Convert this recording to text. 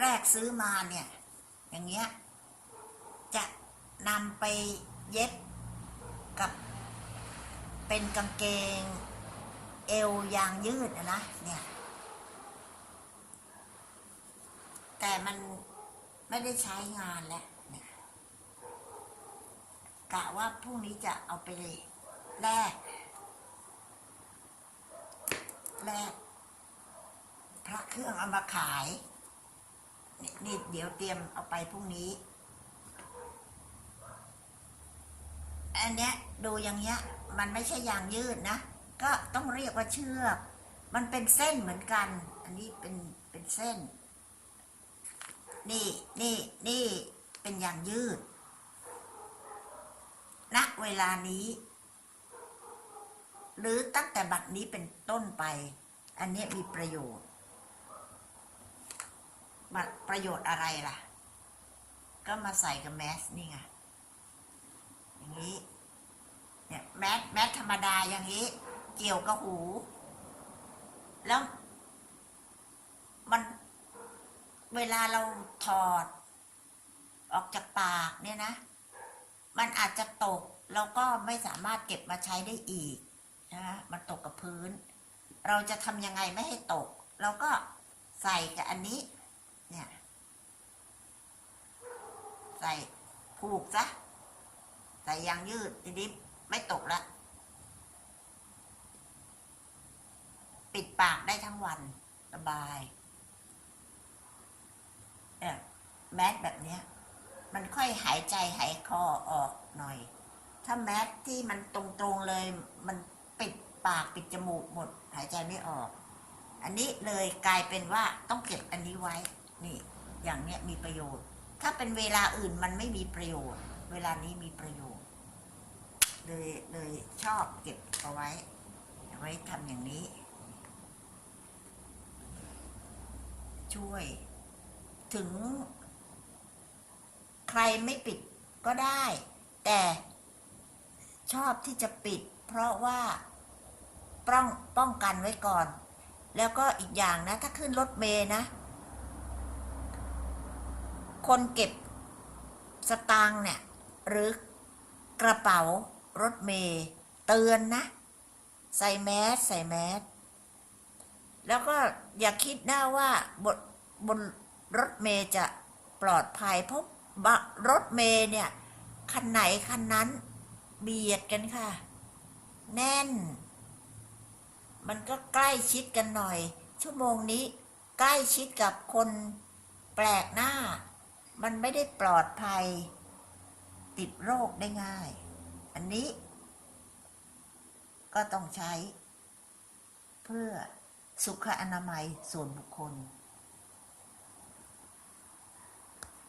แรกซื้อมาเนี่ย อย่างเงี้ย จะนำไปเย็บกับ เป็นกางเกง เอวยางยืดนะเนี่ย แต่มันไม่ได้ใช้งานแล้วกะว่าพรุ่งนี้จะเอาไปแลกแลกพระเครื่องเอามาขาย นี่เดี๋ยวเตรียมเอาไปพรุ่งนี้ อันเนี้ยดูอย่างเงี้ย มันไม่ใช่ยางยืดนะ ก็ต้องเรียกว่าเชือก มันเป็นเส้นเหมือนกัน อันนี้เป็นเป็นเส้น นี่นี่นี่เป็นยางยืดณเวลานี้ หรือตั้งแต่บัดนี้เป็นต้นไป อันนี้มีประโยชน์ ประโยชน์อะไรล่ะ ก็มาใส่กับแมสนี่ไงอย่างนี้ เนี่ยแมสแมสธรรมดาอย่างนี้ เกี่ยวกับหู แล้ว มันเวลาเราถอด ออกจากปากเนี่ยนะ มันอาจจะตกแล้วก็ไม่สามารถเก็บมาใช้ได้อีกนะมันตกกับพื้น เราจะทำยังไงไม่ให้ตก เราก็ใส่กับอันนี้ เนี่ย ใส่ผูกซะใส่ยางยืดทีนี้ไม่ตกละ ปิดปากได้ทั้งวันสบายเนี่ยแมสแบบเนี้ย มันค่อยหายใจหายคอออกหน่อย ถ้าแมสที่มันตรงๆเลย มันปิดปากปิดจมูกหมด หายใจไม่ออก อันนี้เลยกลายเป็นว่าต้องเก็บอันนี้ไว้ นี่อย่างเนี้ยมีประโยชน์ ถ้าเป็นเวลาอื่นมันไม่มีประโยชน์ เวลานี้มีประโยชน์ เลยเลยชอบเก็บเอาไว้เอาไว้ทำอย่างนี้ ช่วย ถึง ใครไม่ปิดก็ได้ แต่ชอบที่จะปิด เพราะว่าป้องป้องกันไว้ก่อน แล้วก็อีกอย่างนะ ถ้าขึ้นรถเมย์นะ คนเก็บสตางค์เนี่ย หรือกระเป๋ารถเมย์เตือนนะ ใส่แมสใส่แมสแล้วก็อย่าคิดนะว่าบนบนรถเมย์จะปลอดภัยเพราะบะรถเมย์เนี่ย คันไหนคันนั้นเบียดกันค่ะ แน่น มันก็ใกล้ชิดกันหน่อย ชั่วโมงนี้ใกล้ชิดกับคนแปลกหน้า มันไม่ได้ปลอดภัย ติดโรคได้ง่าย อันนี้ ก็ต้องใช้ เพื่อสุขอนามัยส่วนบุคคล